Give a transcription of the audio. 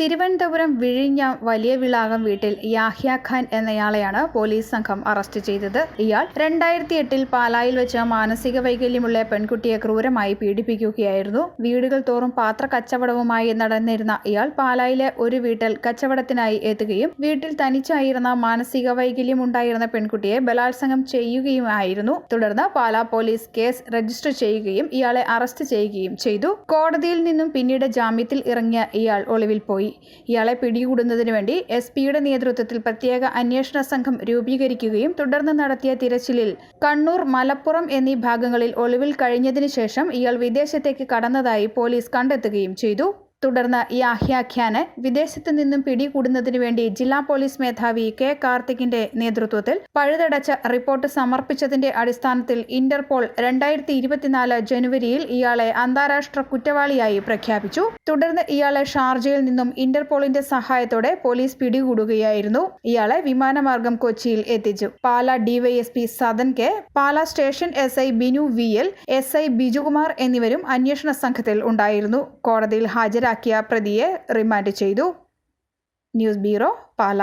തിരുവനന്തപുരം വിഴിഞ്ഞ വലിയ വിളാകം വീട്ടിൽ യാഹ്യ ഖാൻ എന്നയാളെയാണ് പോലീസ് സംഘം അറസ്റ്റ് ചെയ്തത്. ഇയാൾ രണ്ടായിരത്തി എട്ടിൽ പാലായിൽ വെച്ച് മാനസിക വൈകല്യമുള്ള പെൺകുട്ടിയെ ക്രൂരമായി പീഡിപ്പിക്കുകയായിരുന്നു. വീടുകൾ തോറും പാത്ര കച്ചവടവുമായി നടന്നിരുന്ന ഇയാൾ പാലായിലെ ഒരു വീട്ടിൽ കച്ചവടത്തിനായി എത്തുകയും വീട്ടിൽ തനിച്ചായിരുന്ന മാനസിക വൈകല്യമുണ്ടായിരുന്ന പെൺകുട്ടിയെ ബലാത്സംഗം ചെയ്യുകയുമായിരുന്നു. തുടർന്ന് പാലാ പോലീസ് കേസ് രജിസ്റ്റർ ചെയ്യുകയും ഇയാളെ അറസ്റ്റ് ചെയ്യുകയും ചെയ്തു. കോടതിയിൽ നിന്നും പിന്നീട് ജാമ്യത്തിൽ ഇറങ്ങിയ ഇയാൾ ഒളിവിൽ പോയി. ഇയാളെ പിടികൂടുന്നതിന് വേണ്ടി എസ് പിയുടെ നേതൃത്വത്തിൽ പ്രത്യേക അന്വേഷണ സംഘം രൂപീകരിക്കുകയും തുടർന്ന് നടത്തിയ തിരച്ചിലിൽ കണ്ണൂർ മലപ്പുറം എന്നീ ഭാഗങ്ങളിൽ ഒളിവിൽ കഴിഞ്ഞതിനു ശേഷം ഇയാൾ വിദേശത്തേക്ക് കടന്നതായി പോലീസ് കണ്ടെത്തുകയും ചെയ്തു. തുടർന്ന് യാഹ്യ ഖ്യാന് വിദേശത്ത് നിന്നും പിടികൂടുന്നതിനു വേണ്ടി ജില്ലാ പോലീസ് മേധാവി കെ കാർത്തികിന്റെ നേതൃത്വത്തിൽ പഴുതടച്ച റിപ്പോർട്ട് സമർപ്പിച്ചതിന്റെ അടിസ്ഥാനത്തിൽ ഇന്റർപോൾ രണ്ടായിരത്തി ഇരുപത്തിനാല് ജനുവരിയിൽ ഇയാളെ അന്താരാഷ്ട്ര കുറ്റവാളിയായി പ്രഖ്യാപിച്ചു. തുടർന്ന് ഇയാളെ ഷാർജയിൽ നിന്നും ഇന്റർപോളിന്റെ സഹായത്തോടെ പോലീസ് പിടികൂടുകയായിരുന്നു. ഇയാളെ വിമാനമാർഗം കൊച്ചിയിൽ എത്തിച്ചു. Pala DYSP Sadan K Pala station S I Binu V L S I Bijukumar എന്നിവരും അന്വേഷണ സംഘത്തിൽ ഉണ്ടായിരുന്നു. കോടതിയിൽ ഹാജരാക്കിയ പ്രതിയെ റിമാൻഡ് ചെയ്തു. News bureau Pala.